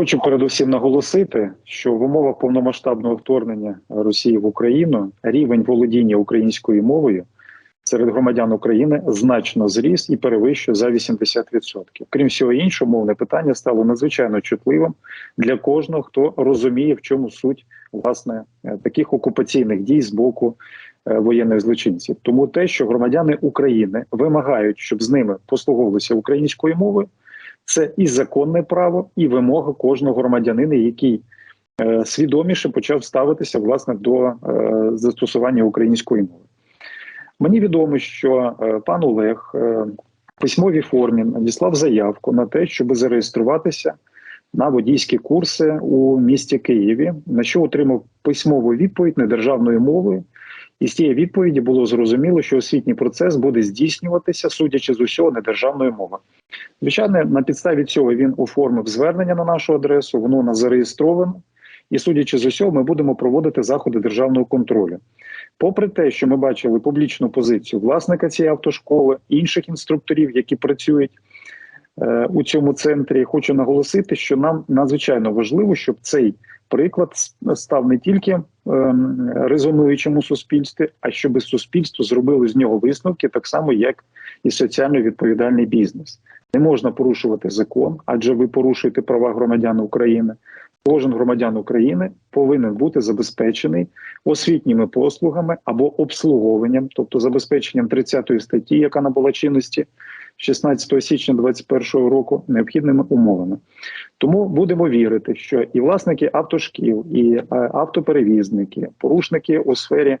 хочу передусім наголосити, що в умовах повномасштабного вторгнення Росії в Україну рівень володіння українською мовою серед громадян України значно зріс і перевищує за 80%. Крім всього іншого, мовне питання стало надзвичайно чутливим для кожного, хто розуміє, в чому суть власне е, таких окупаційних дій з боку е, воєнних злочинців. Тому те, що громадяни України вимагають, щоб з ними послуговувалися українською мовою, це і законне право, і вимога кожного громадянина, який е, свідоміше почав ставитися власне до е, застосування української мови. Мені відомо, що е, пан Олег е, в письмовій формі надіслав заявку на те, щоб зареєструватися на водійські курси у місті Києві, на що отримав письмову відповідь недержавною мовою. І з цієї відповіді було зрозуміло, що освітній процес буде здійснюватися, судячи з усього, недержавною мовою. Звичайно, на підставі цього він оформив звернення на нашу адресу, воно у нас зареєстровано, і судячи з усього, ми будемо проводити заходи державного контролю. Попри те, що ми бачили публічну позицію власника цієї автошколи, інших інструкторів, які працюють е, у цьому центрі, хочу наголосити, що нам надзвичайно важливо, щоб цей приклад став не тільки е, резонуючим у суспільстві, а щоб суспільство зробило з нього висновки, так само як і соціально відповідальний бізнес. Не можна порушувати закон, адже ви порушуєте права громадян України. Кожен громадян України повинен бути забезпечений освітніми послугами або обслуговуванням, тобто забезпеченням 30 статті, яка набула чинності 16 січня 2021 року, необхідними умовами. Тому будемо вірити, що і власники автошкіл, і е, автоперевізники, порушники у сфері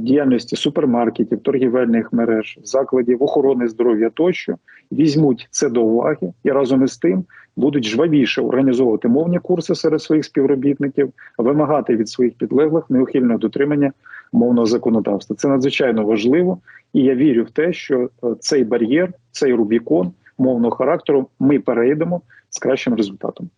діяльності супермаркетів, торгівельних мереж, закладів охорони здоров'я тощо візьмуть це до уваги і разом із тим будуть жвавіше організовувати мовні курси серед своїх співробітників, вимагати від своїх підлеглих неухильного дотримання мовного законодавства. Це надзвичайно важливо, і я вірю в те, що е, цей бар'єр, цей рубікон мовного характеру ми перейдемо з кращим результатом.